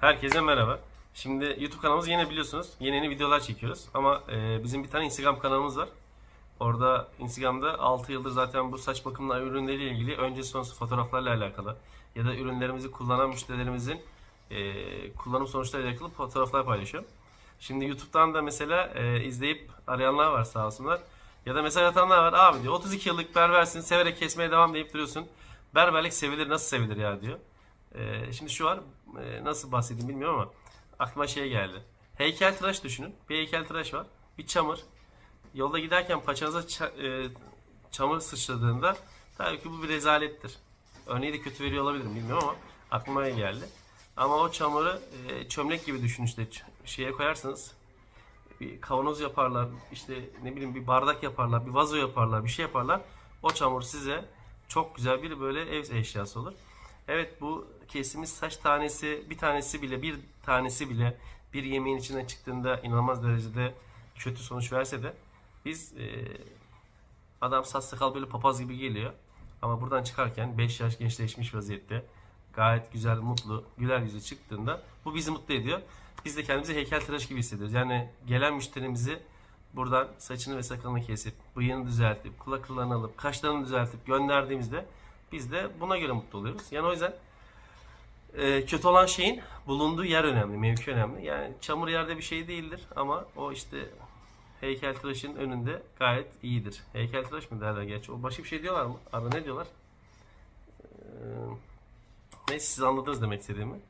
Herkese merhaba. Şimdi YouTube kanalımız yine biliyorsunuz. Yeni yeni videolar çekiyoruz. Ama e, bizim bir tane Instagram kanalımız var. Orada Instagram'da 6 yıldır zaten bu saç bakımla ürünleriyle ilgili önce sonrası fotoğraflarla alakalı ya da ürünlerimizi kullanan müşterilerimizin e, kullanım sonuçlarıyla alakalı fotoğraflar paylaşıyorum. Şimdi YouTube'dan da mesela e, izleyip arayanlar var sağ olsunlar. Ya da mesaj atanlar var. Abi diyor 32 yıllık berbersin severek kesmeye devam deyip duruyorsun. Berberlik sevilir nasıl sevilir ya diyor. Ee, şimdi şu var e, nasıl bahsedeyim bilmiyorum ama aklıma şey geldi. Heykeltıraş düşünün. Bir heykeltıraş var. Bir çamur. Yolda giderken paçanıza ça- e, çamur sıçradığında tabii ki bu bir rezalettir. Örneği de kötü veriyor olabilirim bilmiyorum ama aklıma geldi. Ama o çamuru e, çömlek gibi düşünün işte şeye koyarsanız bir kavanoz yaparlar, işte ne bileyim bir bardak yaparlar, bir vazo yaparlar, bir şey yaparlar. O çamur size çok güzel bir böyle ev eşyası olur. Evet bu kesimiz saç tanesi, bir tanesi bile, bir tanesi bile bir yemeğin içinden çıktığında inanılmaz derecede kötü sonuç verse de biz e, adam saç sakal böyle papaz gibi geliyor. Ama buradan çıkarken 5 yaş gençleşmiş vaziyette gayet güzel, mutlu, güler yüzü çıktığında bu bizi mutlu ediyor. Biz de kendimizi heykeltıraş gibi hissediyoruz. Yani gelen müşterimizi buradan saçını ve sakalını kesip, bıyığını düzeltip, kulaklarını alıp, kaşlarını düzeltip gönderdiğimizde biz de buna göre mutlu oluyoruz. Yani o yüzden e, kötü olan şeyin bulunduğu yer önemli, mevki önemli. Yani çamur yerde bir şey değildir ama o işte heykeltıraşın önünde gayet iyidir. Heykeltıraş mı derler gerçi? O başka bir şey diyorlar mı? Arada ne diyorlar? Ee, neyse siz anladınız demek istediğimi.